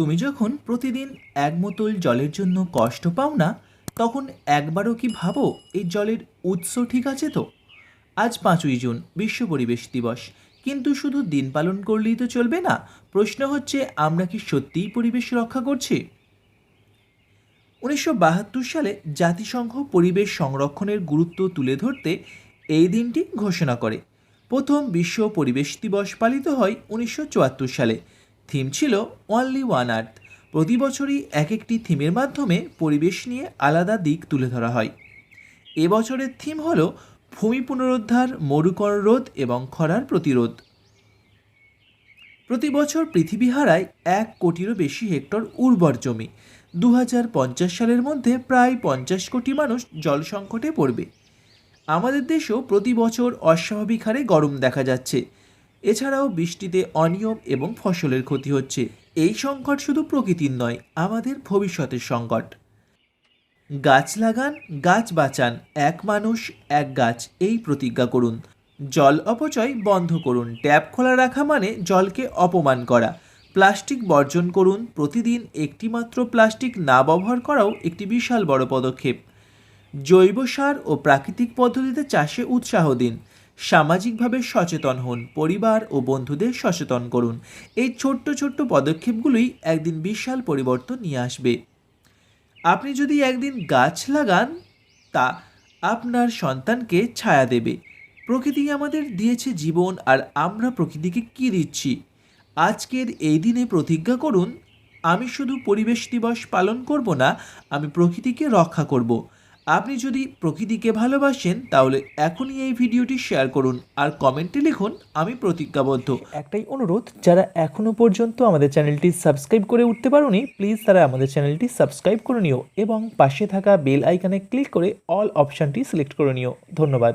তুমি যখন প্রতিদিন এক বোতল জলের জন্য কষ্ট পাও না, তখন একবারও কি ভাবো এই জলের উৎস ঠিক আছে তো? আজ পাঁচই জুন, বিশ্ব পরিবেশ দিবস। কিন্তু শুধু দিন পালন করলেই তো চলবে না। প্রশ্ন হচ্ছে, আমরা কি সত্যিই পরিবেশ রক্ষা করছি? উনিশশো বাহাত্তর সালে জাতিসংঘ পরিবেশ সংরক্ষণের গুরুত্ব তুলে ধরতে এই দিনটি ঘোষণা করে। প্রথম বিশ্ব পরিবেশ দিবস পালিত হয় উনিশশো চুয়াত্তর সালে। থিম ছিল অনলি ওয়ান আর্থ প্রতি বছরই এক একটি থিমের মাধ্যমে পরিবেশ নিয়ে আলাদা দিক তুলে ধরা হয়। এবছরের থিম হল ভূমি পুনরুদ্ধার, মরুকর রোধ এবং খরার প্রতিরোধ। প্রতি বছর পৃথিবী হারায় এক কোটিরও বেশি হেক্টর উর্বর জমি। দু হাজার পঞ্চাশ সালের মধ্যে প্রায় পঞ্চাশ কোটি মানুষ জল সংকটে পড়বে। আমাদের দেশেও প্রতি বছর অস্বাভাবিক হারে গরম দেখা যাচ্ছে। এছাড়াও বৃষ্টিতে অনিয়ম এবং ফসলের ক্ষতি হচ্ছে। এই সংকট শুধু প্রকৃতির নয়, আমাদের ভবিষ্যতের সংকট। গাছ লাগান, গাছ বাঁচান, এক মানুষ, এক গাছ, এই প্রতিজ্ঞা করুন। জল অপচয় বন্ধ করুন। ট্যাপ খোলা রাখা মানে জলকে অপমান করা। প্লাস্টিক বর্জন করুন। প্রতিদিন একটি মাত্র প্লাস্টিক না ব্যবহার করাও একটি বিশাল বড় পদক্ষেপ। জৈব সার ও প্রাকৃতিক পদ্ধতিতে চাষে উৎসাহ দিন। সামাজিকভাবে সচেতন হন, পরিবার ও বন্ধুদের সচেতন করুন। এই ছোট্ট ছোট্ট পদক্ষেপগুলোই একদিন বিশাল পরিবর্তন নিয়ে আসবে। আপনি যদি একদিন গাছ লাগান, তা আপনার সন্তানকে ছায়া দেবে। প্রকৃতি আমাদের দিয়েছে জীবন, আর আমরা প্রকৃতিকে কী দিচ্ছি? আজকের এই দিনে প্রতিজ্ঞা করুন, আমি শুধু পরিবেশ দিবস পালন করব না, আমি প্রকৃতিকে রক্ষা করব। আপনি যদি প্রকৃতিকে ভালোবাসেন, তাহলে এখনই এই ভিডিওটি শেয়ার করুন আর কমেন্টে লিখুন, আমি প্রতিজ্ঞাবদ্ধ। একটাই অনুরোধ, যারা এখনও পর্যন্ত আমাদের চ্যানেলটি সাবস্ক্রাইব করে উঠতে পারোনি, প্লিজ তারা আমাদের চ্যানেলটি সাবস্ক্রাইব করে নিও এবং পাশে থাকা বেল আইকনে ক্লিক করে অল অপশানটি সিলেক্ট করে নিও। ধন্যবাদ।